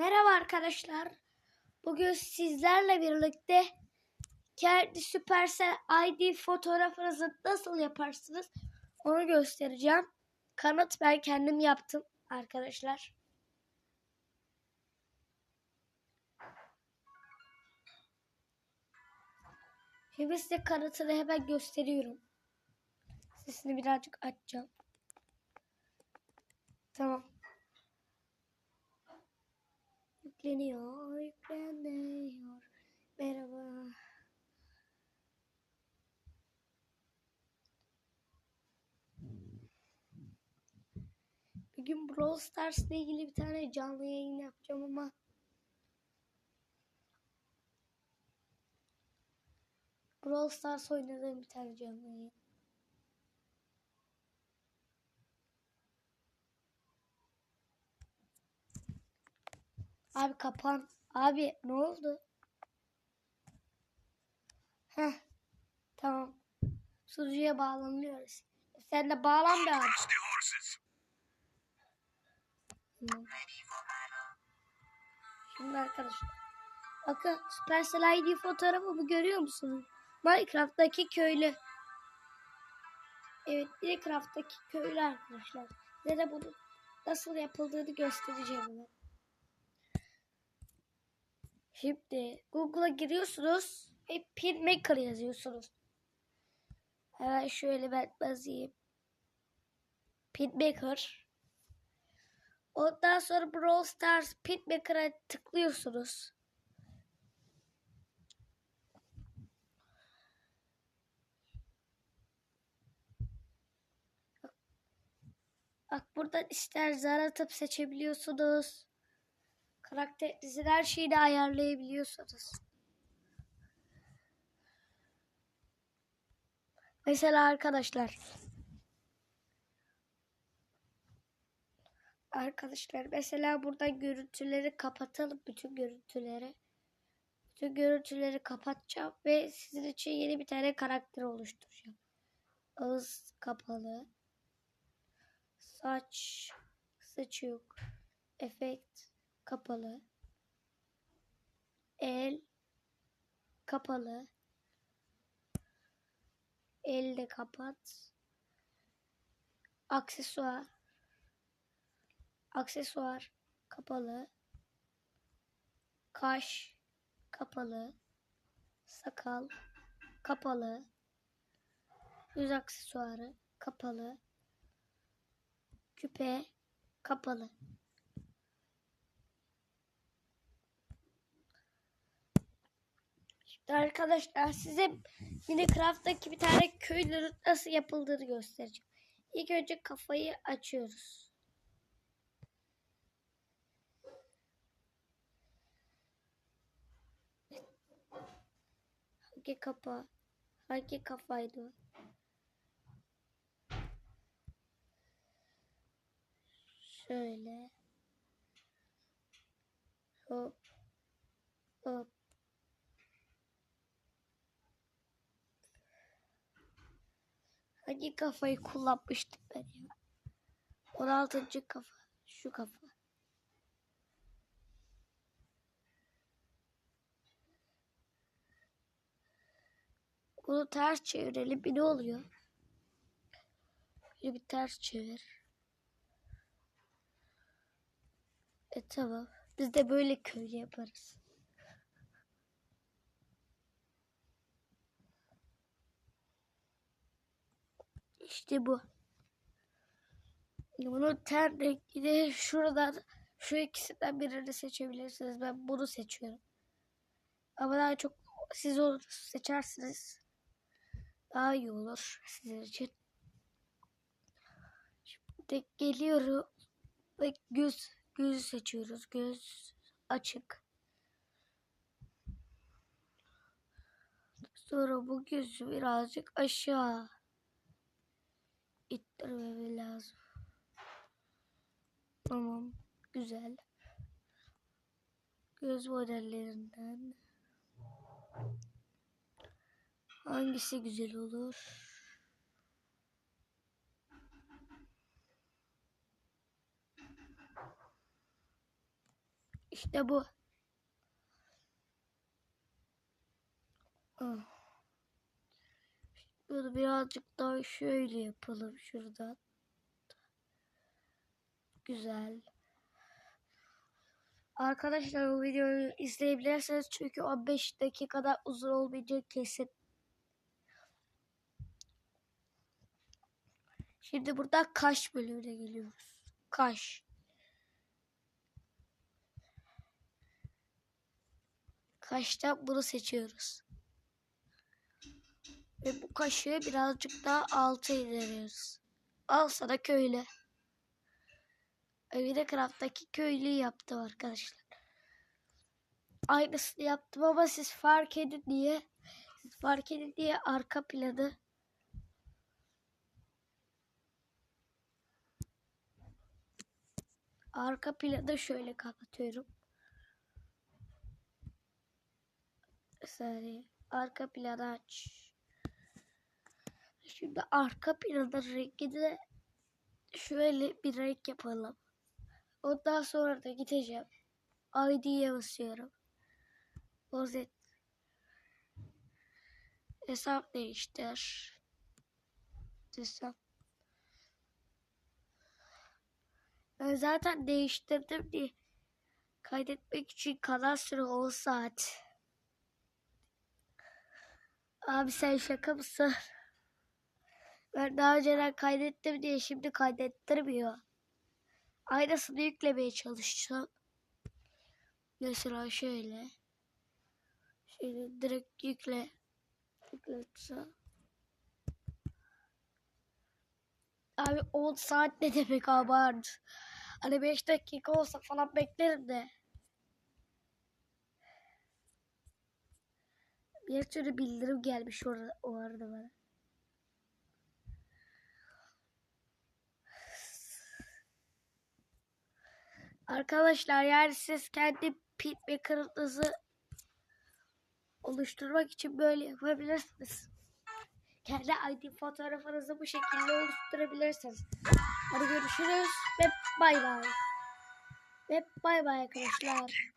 Merhaba arkadaşlar. Bugün sizlerle birlikte kendi Supercell ID fotoğrafınızı nasıl yaparsınız onu göstereceğim. Kanıt ben kendim yaptım arkadaşlar. Şimdi size kanıtını hemen gösteriyorum. Sesini birazcık açacağım. Tamam. Yükleniyor, yükleniyor. Merhaba. Bir gün Brawl Stars ile ilgili bir tane canlı yayın yapacağım ama Brawl Stars oynadığım bir tane canlı yayın. Abi kapan. Abi ne oldu? Heh. Tamam. Sunucuya bağlanıyoruz. Sen de bağlan be abi. Tamam. Şimdi arkadaşlar. Bakın Supercell ID fotoğrafımı görüyor musunuz? Minecraft'taki köylü. Evet Minecraft'taki köylü arkadaşlar. Size de bunu nasıl yapıldığını göstereceğim ben. Şimdi Google'a giriyorsunuz ve Pinmaker yazıyorsunuz. Hemen şöyle ben yazayım. Pinmaker. Ondan sonra Brawl Stars Pinmaker'a tıklıyorsunuz. Bak buradan ister zar atıp seçebiliyorsunuz. Karakterinizin her şeyini ayarlayabiliyorsunuz. Mesela arkadaşlar. Arkadaşlar mesela buradan görüntüleri kapatalım. Bütün görüntüleri. Bütün görüntüleri kapatacağım ve sizin için yeni bir tane karakter oluşturacağım. Ağız kapalı. Saç. Saç yok. Efekt kapalı. El kapalı. El de kapat. Aksesuar. Aksesuar kapalı. Kaş kapalı. Sakal kapalı. Yüz aksesuarı kapalı. Küpe kapalı. Arkadaşlar size Minecraft'taki bir tane köylünün nasıl yapıldığını göstereceğim. İlk önce kafayı açıyoruz. Hangi kafa? Hangi kafaydı? Şöyle. Hop. Hangi kafayı kullanmıştım ben ya? 16. kafa. Şu kafa. Bunu ters çevirelim. Bir ne oluyor? Bir, ters çevir. E tamam. Biz de böyle köy yaparız. İşte bu. Bunun ten rengi de şuradan şu ikisinden birini seçebilirsiniz. Ben bunu seçiyorum. Ama daha çok siz onu seçersiniz. Daha iyi olur sizin için. Şimdi geliyorum ve göz gözü seçiyoruz. Göz açık. Sonra bu gözü birazcık aşağı ittirmemi lazım. Tamam. Güzel. Göz modellerinden hangisi güzel olur? İşte bu. Ah. Bunu birazcık daha şöyle yapalım şuradan. Güzel. Arkadaşlar bu videoyu izleyebilirsiniz çünkü 15 dakikada uzun olmayacak kesin. Şimdi burada kaş bölümüne geliyoruz. Kaş. Kaştan bunu seçiyoruz. Ve bu kaşı birazcık daha alta indiriyoruz. Al sana köylü. Evine Craft'taki köylüyü yaptım arkadaşlar. Aynısını yaptım ama siz fark edin diye siz fark edin diye arka planı arka planı şöyle kapatıyorum. Bir. Arka planı aç. Şimdi arka planın rengini şöyle bir renk yapalım. Ondan sonra da gideceğim. ID'ye basıyorum. Bozet. Hesap değiştir. Hesap. Ben zaten değiştirdim diye kaydetmek için kanal süre 10 saat. Abi sen şaka mısın? Ben daha önceden kaydettim diye şimdi kaydettirmiyor. Aynısını yüklemeye çalışacağım. Mesela şöyle. Şöyle direkt yükle. Yükletse. Abi 10 saat ne demek abart. Hani 5 dakika olsa falan beklerim de. Bir sürü bildirim gelmiş orada, o arada bana. Arkadaşlar yani siz kendi pit maker'ınızı oluşturmak için böyle yapabilirsiniz. Kendi ID fotoğrafınızı bu şekilde oluşturabilirsiniz. Hadi görüşürüz ve bay bay. Ve bay bay arkadaşlar.